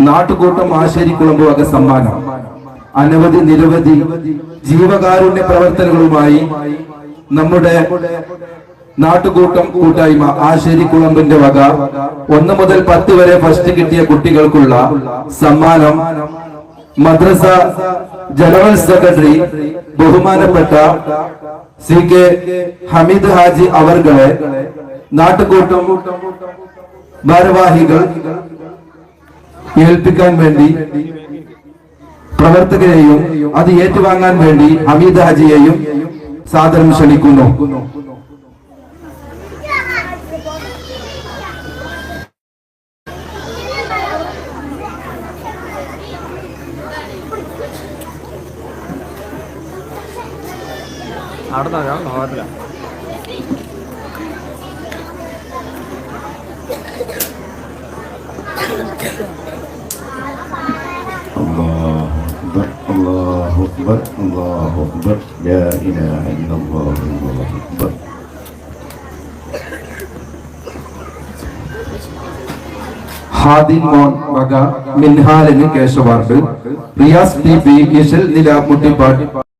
നാട്ടുകൂട്ടം ആശേരിക്കുളമ്പ് വക സമ്മാനം. അനവധി നിരവധി ജീവകാരുണ്യ പ്രവർത്തനങ്ങളുമായി നമ്മുടെ നാട്ടുകൂട്ടം കൂട്ടായ്മ ആശേരിക്കുളമ്പിന്റെ വക ഒന്ന് മുതൽ പത്ത് വരെ ഫസ്റ്റ് കിട്ടിയ കുട്ടികൾക്കുള്ള സമ്മാനം മദ്രസ ജനറൽ സെക്രട്ടറി ബഹുമാനപ്പെട്ട സി കെ ഹമീദ് ഹാജി അവർകളെ നാട്ടുകൂട്ടം ഭാരവാഹികൾ ഏൽപ്പിക്കാൻ വേണ്ടി പ്രവർത്തകരെയും അത് ഏറ്റുവാങ്ങാൻ വേണ്ടി ഹമീദ് ഹാജിയെയും സാദരം ക്ഷണിക്കുന്നു. അവിടെ الله أكبر الله أكبر الله أكبر لا إله إلا الله الله أكبر ഹാദിൻ മോൻ വക മിൻഹാലിന് കേശവാർഡ് റിയാസ് ടി പി ഇഷൽ നില മുട്ടിപ്പാട്ട്